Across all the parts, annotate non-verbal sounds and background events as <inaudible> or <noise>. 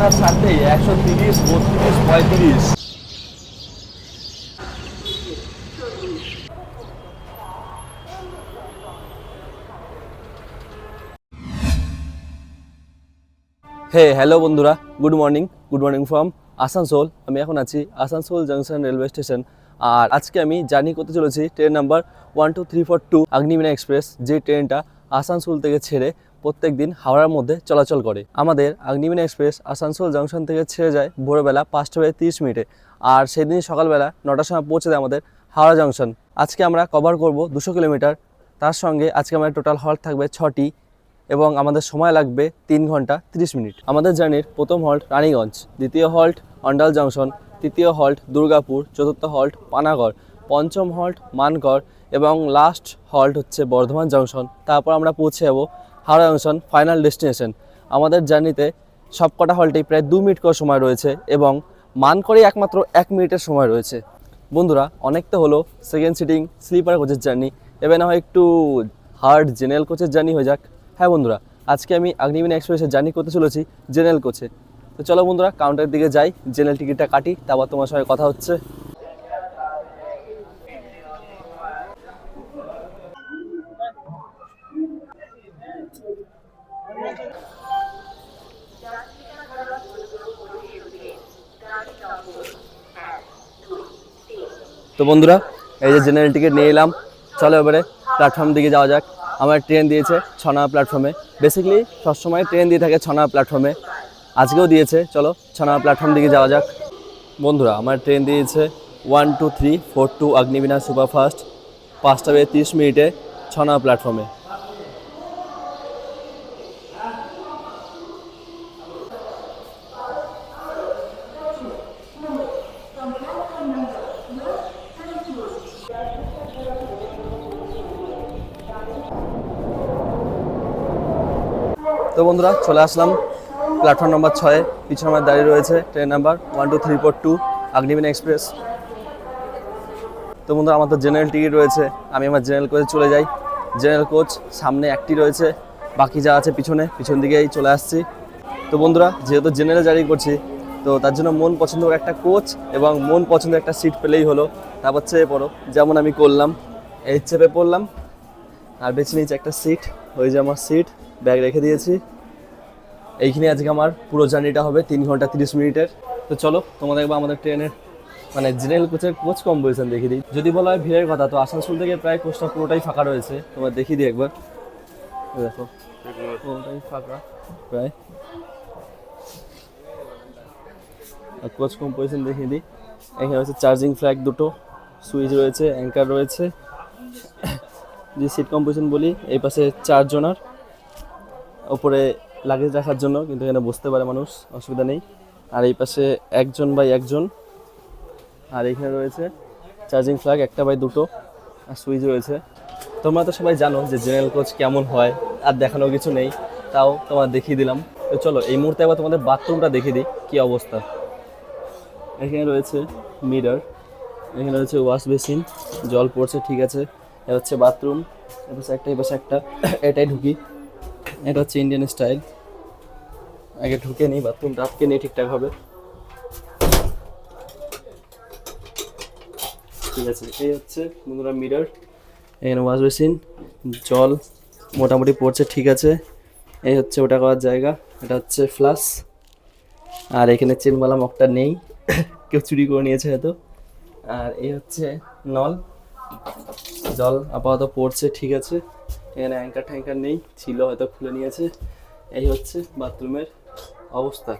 না ছাড়তেই একশো তিরিশ, বত্রিশ, পঁয়ত্রিশ। হে হ্যালো বন্ধুরা good morning good morning from Asansol. আমি এখন আছি আসানসোল জাংশন রেলওয়ে স্টেশন আর আজকে আমি জার্নি করতে চলেছি train number one two three four two Agniveena express যে ট্রেনটা আসানসোল থেকে ছেড়ে প্রত্যেক দিন হাওড়ার মধ্যে চলাচল করে। আমাদের আগ্নিমিনা এক্সপ্রেস আসানসোল জাংশন থেকে ছেড়ে যায় ভোরবেলা পাঁচটা বেজে তিরিশ মিনিটে। আর সেদিন সকালবেলা নটার সময় পৌঁছে দেয় আমাদের হাওড়া জাংশন। আজকে আমরা কভার করব দুশো কিলোমিটার। তার সঙ্গে আজকে আমাদের টোটাল হল্ট থাকবে ছটি এবং আমাদের সময় লাগবে তিন ঘণ্টা তিরিশ মিনিট। আমাদের জার্নির প্রথম হল্ট রানীগঞ্জ, দ্বিতীয় হল্ট অন্ডাল জংশন, তৃতীয় হল্ট দুর্গাপুর, চতুর্থ হল্ট পানাগড়, পঞ্চম হল্ট মানগড় এবং লাস্ট হল্ট হচ্ছে বর্ধমান জংশন। তারপর আমরা পৌঁছে যাব হাওড়া জংশন ফাইনাল ডেস্টিনেশন আমাদের জার্নিতে সবকটা হল্টেই প্রায় দু মিনিট করে সময় রয়েছে এবং মানকড়ে একমাত্র এক মিনিটের সময় রয়েছে। বন্ধুরা অনেকটা হলো সেকেন্ড সিটিং স্লিপার কোচের জার্নি, এবার না হয় একটু হার্ড জেনারেল কোচের জার্নি হয়ে যাক। হ্যাঁ বন্ধুরা, আজকে আমি আগ্নিমিনা এক্সপ্রেসের জার্নি করতে চলেছি জেনারেল কোচে তো চলো বন্ধুরা কাউন্টারের দিকে যাই জেনারেল টিকিটটা কাটি, তারপর তোমার সঙ্গে কথা হচ্ছে। তো বন্ধুরা, এই যে জেনারেল টিকিট নিয়ে এলাম। চলো এবারে প্ল্যাটফর্ম দিকে যাওয়া যাক। আমার ট্রেন দিয়েছে ছনা প্ল্যাটফর্মে বেসিক্যালি সবসময় ট্রেন দিয়ে থাকে ছনা প্ল্যাটফর্মে আজকেও দিয়েছে। চলো ছনা প্ল্যাটফর্ম দিকে যাওয়া যাক। বন্ধুরা, আমার ট্রেন দিয়েছে one two three four two Agniveena superfast পাঁচটা বেজে তিরিশ মিনিটে ছনা প্ল্যাটফর্মে বন্ধুরা, চলে আসলাম। প্ল্যাটফর্ম নাম্বার ছয়ে, পিছনে আমার দাঁড়িয়ে রয়েছে train number one two three four two Agniveena express তো বন্ধুরা আমার তো জেনারেল টিকিট রয়েছে। আমি আমার জেনারেল কোচে চলে যাই। জেনারেল কোচ সামনে একটি রয়েছে, বাকি যা আছে পিছনে, পিছন দিকেই চলে আসছি। তো বন্ধুরা, যেহেতু জেনারেল জারি করছি, তো তার জন্য মন পছন্দ একটা কোচ এবং মন পছন্দের একটা সিট পেলেই হলো। তারপর চেয়ে পড়ো। যেমন আমি করলাম, এই চেপে পড়লাম, আর বেছে নিয়েছি একটা সিট ওই যে আমার সিট ব্যাগ রেখে দিয়েছি। এইখানে আজকে আমার পুরো জার্নিটা হবে তিন ঘণ্টা তিরিশ মিনিটের। তো চলো, তোমাদের একবার আমাদের ট্রেনের মানে জেনারেল কোচের কোচ কম্পোজিশন দেখিয়ে দিই। যদি বলা হয় ভিড়ের কথা, তো আসানসোল থেকে প্রায় কোচটা পুরোটাই ফাঁকা রয়েছে। তোমার দেখিয়ে দিই একবার। দেখো, পুরোটাই ফাঁকা, প্রায়। আর কোচ কম্পোজিশন দেখিয়ে দিই। এখানে হচ্ছে চার্জিং ফ্ল্যাগ দুটো সুইচ রয়েছে অ্যাঙ্কার রয়েছে। যে সিট কম্পোজিশন বলি, এই পাশে চারজনার, ওপরে লাগেজ রাখার জন্য, কিন্তু এখানে বসতে পারে মানুষ, অসুবিধা নেই। আর এই পাশে একজন বাই একজন। আর এখানে রয়েছে চার্জিং ফ্ল্যাগ একটা বাই দুটো, আর সুইচ রয়েছে। তোমরা তো সবাই জানো যে জেনারেল কোচ কেমন হয়, আর দেখানো কিছু নেই, তাও তোমার দেখিয়ে দিলাম। তো চলো, এই মুহূর্তে একবার তোমাদের বাথরুমটা দেখিয়ে দিই, কী অবস্থা। এখানে রয়েছে মিরর এখানে রয়েছে ওয়াশ বেসিন জল পড়ছে, ঠিক আছে। এটা হচ্ছে বাথরুম এ পাশে একটা, এ পাশে একটা, এটাই ঢুকি। এটা হচ্ছে ইন্ডিয়ান স্টাইল আগে ঢুকে নিই বাথরুমটা আটকে নিই হবে ঠিক আছে, এই হচ্ছে বন্ধুরা মিরর এখানে ওয়াশ বেসিন জল মোটামুটি পড়ছে, ঠিক আছে। এই হচ্ছে ওটা করার জায়গা, এটা হচ্ছে ফ্লাস আর এখানে চেনবালা মগটা নেই, কেউ চুরি করে নিয়েছে হয়তো। আর এই হচ্ছে নল। জল আপাতত পড়ছে, ঠিক আছে। এখানে অ্যাঙ্কার ট্যাঙ্কার নেই, ছিল হয়তো খুলে নিয়েছে। এই হচ্ছে বাথরুমের অবস্থা।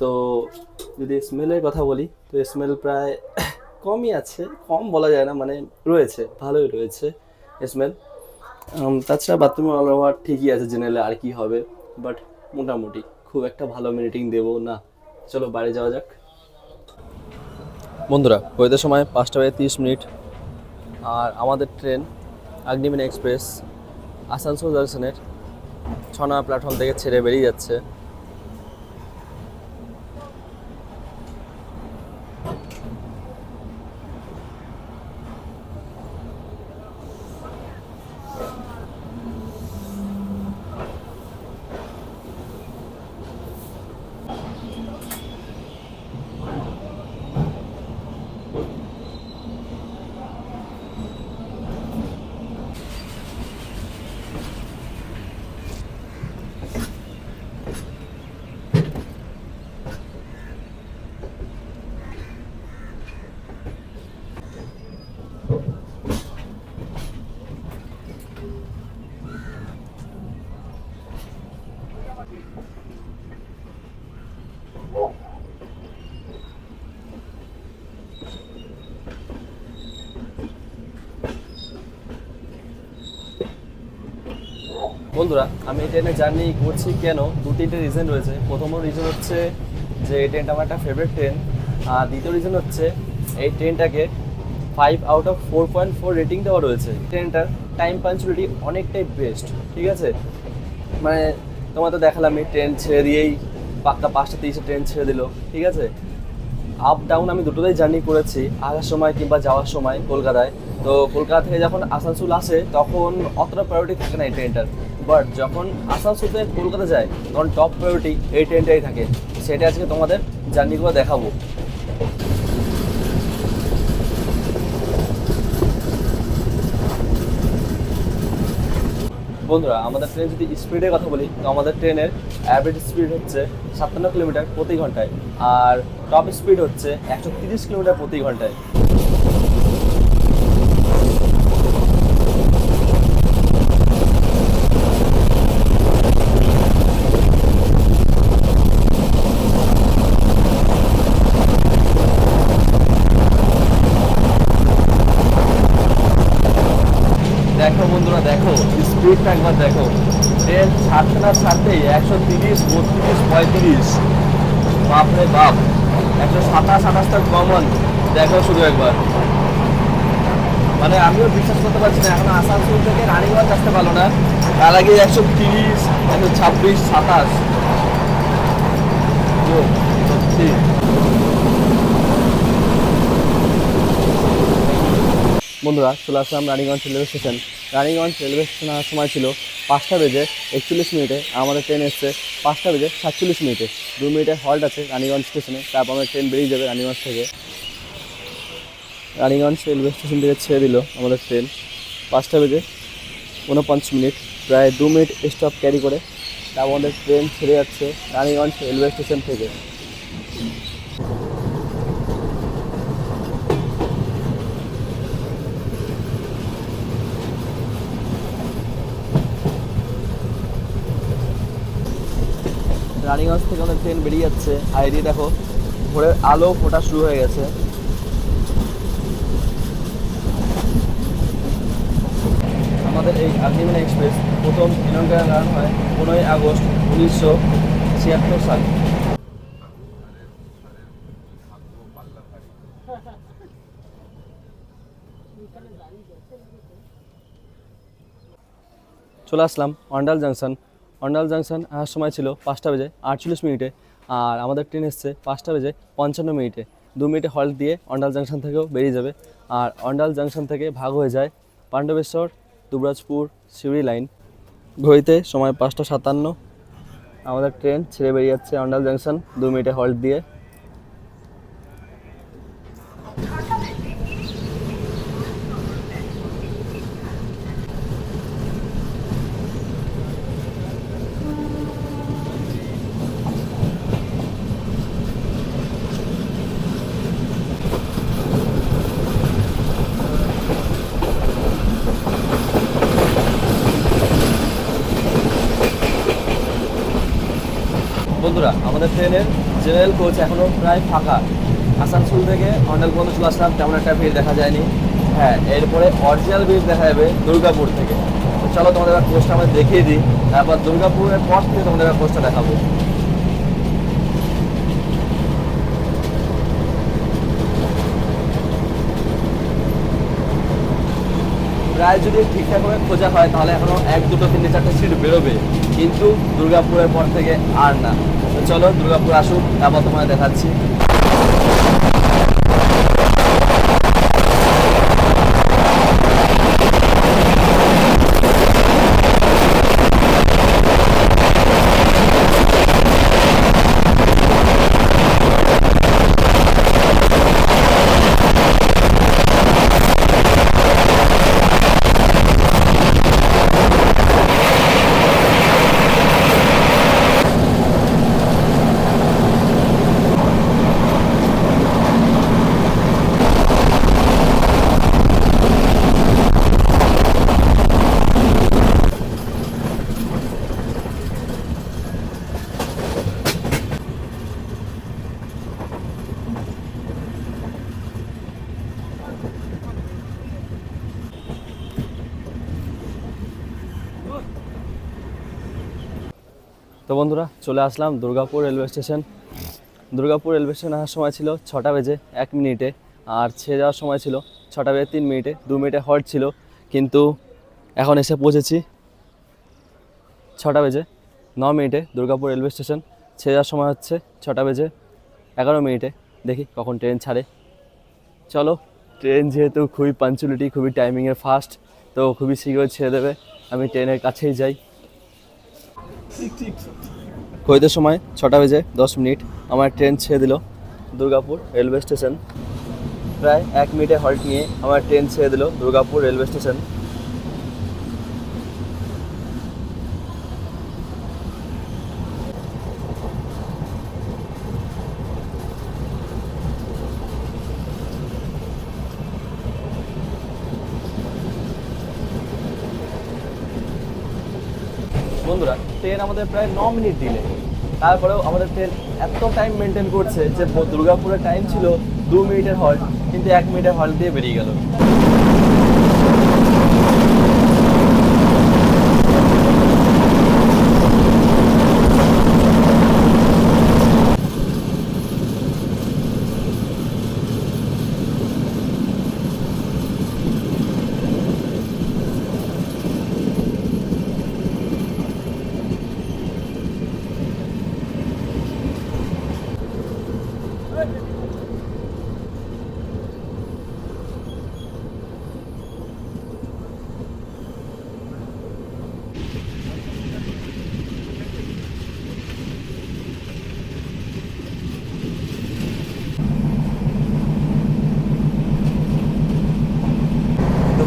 তো যদি স্মেলের কথা বলি, তো স্মেল প্রায় <coughs> কমই আছে, কম বলা যায় না মানে রয়েছে, ভালোই রয়েছে স্মেল তাছাড়া বাথরুমের অল ওভার ঠিকই আছে জেনারেলে আর কি হবে? বাট মোটামুটি খুব একটা ভালো মিনিটিং দেবো না। চলো বাইরে যাওয়া যাক। বন্ধুরা হইতে সময় পাঁচটা বাজে তিরিশ মিনিট। আর আমাদের ট্রেন আগ্নিমিনা এক্সপ্রেস আসানসোল জংশনের ছনা প্ল্যাটফর্ম থেকে ছেড়ে বেরিয়ে যাচ্ছে। বন্ধুরা, আমি এই ট্রেনে জার্নি করছি কেন? দু তিনটে রিজন রয়েছে। প্রথম রিজন হচ্ছে যে এই ট্রেনটা আমার একটা ফেভারিট ট্রেন আর দ্বিতীয় রিজন হচ্ছে এই ট্রেনটাকে five out of four point four rating দেওয়া রয়েছে। ট্রেনটার টাইম পাঞ্চুয়ালিটি অনেকটাই বেস্ট ঠিক আছে? মানে তোমার তো দেখালাম, এই ট্রেন ছেড়ে দিয়েই পাক্কা পাঁচটা তিরিশে ট্রেন ছেড়ে দিল, ঠিক আছে? আপ ডাউন আমি দুটোতেই জার্নি করেছি, আসার সময় কিংবা যাওয়ার সময় কলকাতায়। তো কলকাতা থেকে যখন আসানসোল আসে, তখন অতটা প্রায়োরিটি থাকে না এই ট্রেনটার বাট যখন আসানসোল থেকে কলকাতা যায়, তখন টপ প্রায়োরিটি এই ট্রেনটাই থাকে। সেটা আজকে তোমাদের জার্নিগুলো দেখাবো। বন্ধুরা, আমাদের ট্রেন যদি স্পিডের কথা বলি, তো আমাদের ট্রেনের অ্যাভারেজ স্পিড হচ্ছে সাতান্ন কিলোমিটার প্রতি ঘন্টায়, আর টপ স্পিড হচ্ছে একশো তিরিশ কিলোমিটার প্রতি ঘন্টায় দেখো বন্ধুরা দেখো স্পিডটা একবার দেখো। ট্রেন ছাড়তে না ছাড়তেই একশো তিরিশ, বত্রিশ, পঁয়ত্রিশ। বাপরে বাপ, একশো সাতাশ, আঠাশটা কমন দেখো শুধু একবার। মানে আমিও বিশ্বাস করতে পারছি না, এখন আসানসোল থেকে রানীগঞ্জ আসতে পারল না। তার আগে একশো তিরিশ, একশো ছাব্বিশ, সাতাশ। সত্যি। বন্ধুরা, চলে আসলাম Raniganj railway station. Raniganj railway station আসার সময় ছিল পাঁচটা বেজে একচল্লিশ মিনিটে, আমাদের ট্রেন এসছে পাঁচটা বেজে সাতচল্লিশ মিনিটে। দু মিনিটের হল্ট আছে রানীগঞ্জ স্টেশনে, তারপর আমাদের ট্রেন বেরিয়ে যাবে রানীগঞ্জ থেকে। রানীগঞ্জ রেলওয়ে স্টেশন থেকে ছেড়ে দিল আমাদের ট্রেন। পাঁচটা বেজে উনপঞ্চাশ মিনিট, প্রায় দু মিনিট স্টপ ক্যারি করে তারপর আমাদের ট্রেন ছেড়ে যাচ্ছে রানীগঞ্জ রেলওয়ে স্টেশন থেকে। রানীগঞ্জ থেকে আমাদের ট্রেন বেরিয়ে যাচ্ছে। এদিকে দেখো, ভোরের আলো ফোটা শুরু হয়ে গেছে। আমাদের এই আগ্নিমিনা এক্সপ্রেস প্রথম তেলেঙ্গানা রান হয় পনেরোই আগস্ট উনিশশো ছিয়াত্তর সাল। চলে আসলাম অন্ডাল জাংশন অন্ডাল জাংশন আসার সময় ছিল পাঁচটা বেজে আটচল্লিশ মিনিটে আর আমাদের ট্রেন এসছে পাঁচটা বেজে পঞ্চান্ন মিনিটে। দু মিনিটে হল্ট দিয়ে অন্ডাল জাংশন থেকেও বেরিয়ে যাবে। আর অন্ডাল জাংশন থেকে ভাগ হয়ে যায় পাণ্ডবেশ্বর, দুবরাজপুর, সিউড়ি লাইন। ঘড়িতে সময় পাঁচটা সাতান্ন। আমাদের ট্রেন ছেড়ে বেরিয়ে যাচ্ছে অন্ডাল জাংশন। দু মিনিটে হল্ট দিয়ে বন্ধুরা, আমাদের ট্রেনের জেনারেল কোচ এখনও প্রায় ফাঁকা। আসানসোল থেকে অন্ডাল পর্যন্ত চলে আসলাম, তেমন একটা ভিড় দেখা যায়নি। হ্যাঁ এরপরে অরিজিনাল ভিড় দেখা যাবে দুর্গাপুর থেকে। তো চলো তোমাদের কোচটা আমরা দেখিয়ে দিই, তারপর দুর্গাপুরের পর থেকে তোমাদের কোচটা দেখাবো। প্রায় যদি ঠিকঠাকভাবে খোঁজা হয়, তাহলে এখনও এক, দুটো, তিনটে, চারটে সিট বেরোবে। কিন্তু দুর্গাপুরের পর থেকে আর না। চলো, দুর্গাপুর আসুক, তারপর তোমায় দেখাচ্ছি। তো বন্ধুরা, চলে আসলাম Durgapur railway station. Durgapur railway station আসার সময় ছিল ছটা বেজে এক মিনিটে, আর ছেড়ে যাওয়ার সময় ছিল ছটা বেজে তিন মিনিটে, দু মিনিটে হল্ট ছিল। কিন্তু এখন এসে পৌঁছেছি ছটা বেজে ন মিনিটে দুর্গাপুর রেলওয়ে স্টেশন। ছেড়ে যাওয়ার সময় হচ্ছে ছটা বেজে এগারো মিনিটে। দেখি কখন ট্রেন ছাড়ে। চলো, ট্রেন যেহেতু খুবই পাঞ্চুয়ালিটি খুবই টাইমিংয়ের ফাস্ট তো খুবই শীঘ্রই ছেড়ে দেবে। আমি ট্রেনের কাছেই যাই। কইতে সময় ছটা বেজে দশ মিনিট। আমার ট্রেন ছেড়ে দিল দুর্গাপুর রেলওয়ে স্টেশন। প্রায় এক মিনিটে হল্ট নিয়ে আমার ট্রেন ছেড়ে দিল দুর্গাপুর রেলওয়ে স্টেশন বন্ধুরা ট্রেন আমাদের প্রায় ন মিনিট দিলে তারপরেও আমাদের ট্রেন এত টাইম মেনটেন করছে যে দুর্গাপুরের টাইম ছিল দু মিনিটের হল্ট কিন্তু এক মিনিটের হল্ট দিয়ে বেরিয়ে গেল।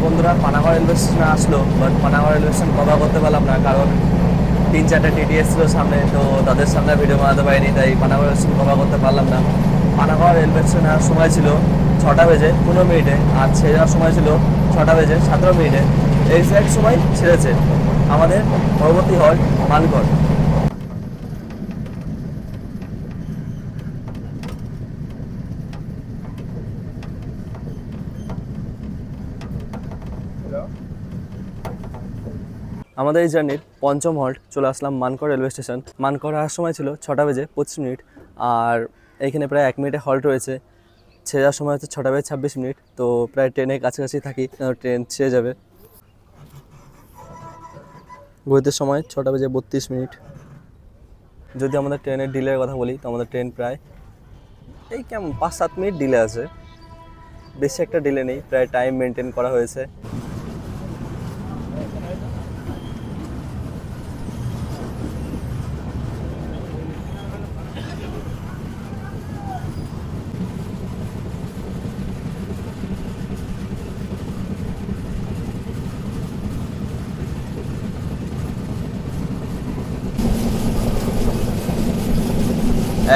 বন্ধুরা, পানাগড় রেলওয়ে স্টেশনে আসলো but Panagarh railway station cover করতে পারলাম না, কারণ তিন চারটে টিটিএস ছিল সামনে, তো তাদের সামনে ভিডিও বানাতে পারিনি, তাই পানাগড় স্টেশন কভার করতে পারলাম না। পানাগড় রেলওয়ে স্টেশনে আসার সময় ছিল ছটা বেজে পনেরো মিনিটে, আর ছেড়ে যাওয়ার সময় ছিল ছটা বেজে সতেরো মিনিটে। এক্স্যাক্ট সময় ছেড়েছে আমাদের পরবর্তী হল মানকড় আমাদের এই জার্নির পঞ্চম হল্ট, চলে আসলাম মানকড় রেলওয়ে স্টেশন। মানকড় আসার সময় ছিল ছটা বেজে পঁচিশ মিনিট, আর এইখানে প্রায় এক মিনিটে হল্ট রয়েছে। ছেড়ে যাওয়ার সময় হচ্ছে ছটা বেজে ছাব্বিশ মিনিট, তো প্রায় ট্রেনের কাছাকাছি থাকি ট্রেন ছেড়ে যাবে। গতির সময় ছটা বেজে বত্রিশ মিনিট। যদি আমাদের ট্রেনের ডিলের কথা বলি, তো আমাদের ট্রেন প্রায়, এই কেমন পাঁচ সাত মিনিট ডিলে আছে। বেশি একটা ডিলে নেই, প্রায় টাইম মেনটেন করা হয়েছে।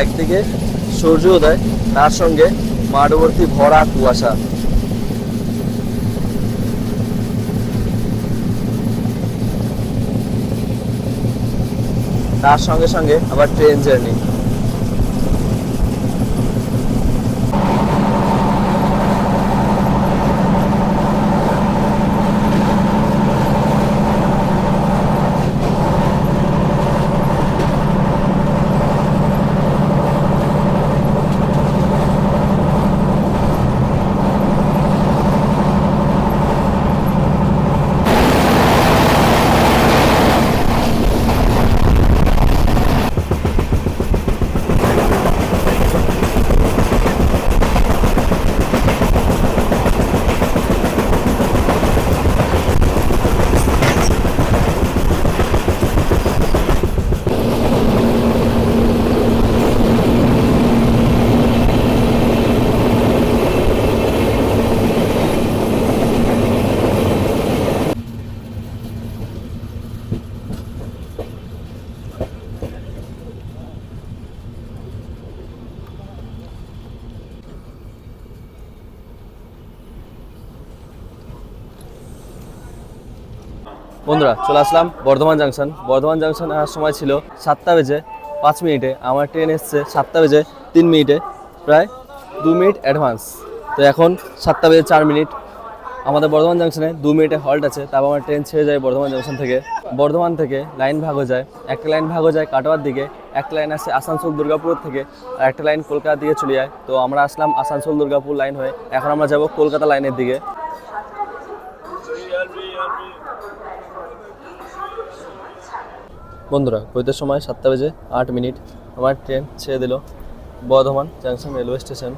একদিকে সূর্য উদয় তার সঙ্গে মাঠবর্তী ভরা কুয়াশা। তার সঙ্গে সঙ্গে আবার ট্রেন জার্নি। বন্ধুরা, চলে আসলাম বর্ধমান জাংশন বর্ধমান জাংশন আসার সময় ছিল সাতটা বেজে পাঁচ মিনিটে। আমার ট্রেন এসছে সাতটা বেজে তিন মিনিটে, প্রায় দু মিনিট অ্যাডভান্স তো এখন সাতটা বেজে চার মিনিট। আমাদের বর্ধমান জাংশনে দু মিনিটে হল্ট আছে, তারপর আমার ট্রেন ছেড়ে যায় বর্ধমান জাংশন থেকে। বর্ধমান থেকে লাইন ভাগ হয়ে যায়, একটা লাইন ভাগ হয়ে যায় কাটোয়ার দিকে, একটা লাইন আসে আসানসোল দুর্গাপুর থেকে, আর একটা লাইন কলকাতার দিকে চলে যায়। তো আমরা আসলাম আসানসোল দুর্গাপুর লাইন হয়ে। এখন আমরা যাব কলকাতা লাইনের দিকে। বন্ধুরা বইতে সময় সাতটা বেজে আট মিনিট। আমার ট্রেন ছেড়ে দিল বর্ধমান জাংশন রেলওয়ে স্টেশন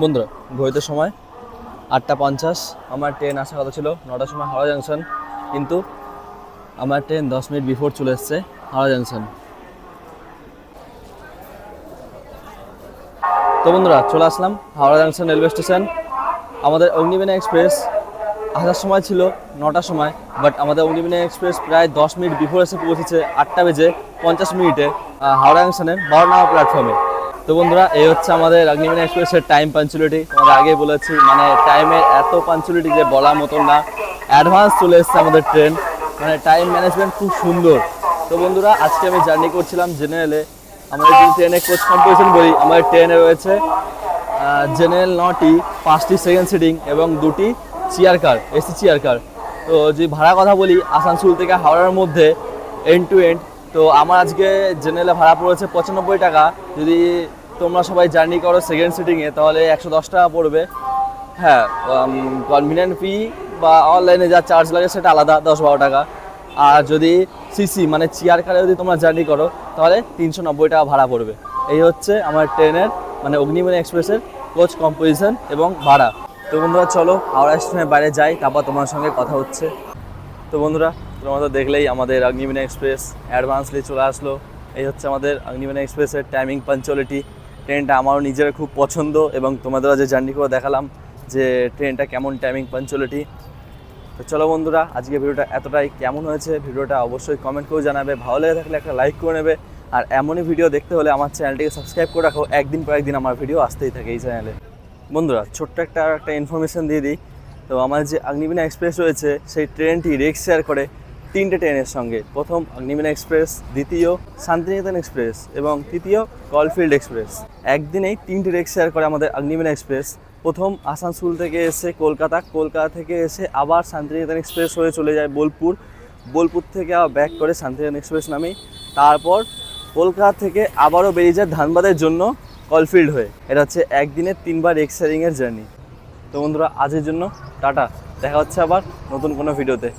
বন্ধুরা, ঘড়িতে সময় আটটা পঞ্চাশ। আমার ট্রেন আসার কথা ছিল নটার সময় হাওড়া জাংশন কিন্তু আমার ট্রেন দশ মিনিট বিফোর চলে এসছে হাওড়া জাংশন তো বন্ধুরা, চলে আসলাম হাওড়া জাংশন রেলওয়ে স্টেশন আমাদের অগ্নিবীণা এক্সপ্রেস আসার সময় ছিল নটার সময় বাট আমাদের অগ্নিবীণা এক্সপ্রেস প্রায় দশ মিনিট বিফোর এসে পৌঁছেছে আটটা বেজে পঞ্চাশ মিনিটে হাওড়া জাংশনের বারো নম্বর প্ল্যাটফর্মে তো বন্ধুরা, এই হচ্ছে আমাদের অগ্নিবীণা এক্সপ্রেসের টাইম পাঞ্চুয়ালিটি তোমাদের আগে বলেছি মানে টাইমের এত পাঞ্চুয়ালিটি যে বলার মতন না। অ্যাডভান্স চলে এসছে আমাদের ট্রেন মানে টাইম ম্যানেজমেন্ট খুব সুন্দর। তো বন্ধুরা, আজকে আমি জার্নি করছিলাম জেনারেলে আমাদের যদি ট্রেনে কোচ কম্পোজিশন বলি আমাদের ট্রেনে রয়েছে জেনারেল নটি, পাঁচটি সেকেন্ড সিটিং এবং দুটি chair car AC chair car তো যদি ভাড়া কথা বলি, আসানসোল থেকে হাওড়ার মধ্যে এন্ড টু এন্ড তো আমার আজকে জেনারেলে ভাড়া পড়েছে পঁচানব্বই টাকা। যদি তোমরা সবাই জার্নি করো সেকেন্ড সিটিংয়ে তাহলে একশো দশ টাকা পড়বে। হ্যাঁ কনভিনিয়েন্ট ফি বা অনলাইনে যা চার্জ লাগে সেটা আলাদা, দশ বারো টাকা। আর যদি সিসি মানে চেয়ার কারে যদি তোমরা জার্নি করো, তাহলে তিনশো নব্বই টাকা ভাড়া পড়বে। এই হচ্ছে আমার ট্রেনের মানে অগ্নিমণি এক্সপ্রেসের কোচ কম্পোজিশন এবং ভাড়া। তো বন্ধুরা, চলো হাওড়া স্টেশনের বাইরে যাই, তারপর তোমার সঙ্গে কথা হচ্ছে। তো বন্ধুরা তো দেখলেই আমাদের অগ্নিমিনা এক্সপ্রেস অ্যাডভান্সলি চলে আসলো। এই হচ্ছে আমাদের অগ্নিমিনা এক্সপ্রেসের টাইমিং পাঞ্চুয়ালিটি ট্রেনটা আমারও নিজের খুব পছন্দ এবং তোমাদের যে জার্নি করে দেখালাম যে ট্রেনটা কেমন টাইমিং পাঞ্চুয়ালিটি তো চলো বন্ধুরা, আজকে ভিডিওটা এতটাই। কেমন হয়েছে ভিডিওটা অবশ্যই কমেন্ট করে জানাবে। ভালো লেগে থাকলে একটা লাইক করে নেবে। আর এমনই ভিডিও দেখতে হলে আমার চ্যানেলটিকে সাবস্ক্রাইব করে রাখো। একদিন পর একদিন আমার ভিডিও আসতেই থাকে এই চ্যানেলে বন্ধুরা, ছোট্ট একটা একটা ইনফরমেশন দিয়ে দিই। তো আমার যে অগ্নিবীণা এক্সপ্রেস রয়েছে, সেই ট্রেনটি রেক শেয়ার করে তিনটে ট্রেনের সঙ্গে। প্রথম অগ্নিবীণা এক্সপ্রেস, দ্বিতীয় শান্তিনিকেতন এক্সপ্রেস এবং তৃতীয় কলফিল্ড এক্সপ্রেস। একদিনেই তিনটে রেক শেয়ার করে আমাদের অগ্নিমিনা এক্সপ্রেস। প্রথম আসানসোল থেকে এসে কলকাতা কলকাতা থেকে এসে আবার শান্তিনিকেতন এক্সপ্রেস হয়ে চলে যায় বোলপুর। বোলপুর থেকে আবার ব্যাক করে শান্তিনিকেতন এক্সপ্রেস নামেই। তারপর কলকাতা থেকে আবারও বেরিয়ে যায় ধানবাদের জন্য কলফিল্ড হয়ে। এটা হচ্ছে একদিনে তিনবার এক্সারিংয়ের জার্নি। তো বন্ধুরা আজের জন্য টাটা। দেখা হচ্ছে আবার নতুন কোনো ভিডিওতে।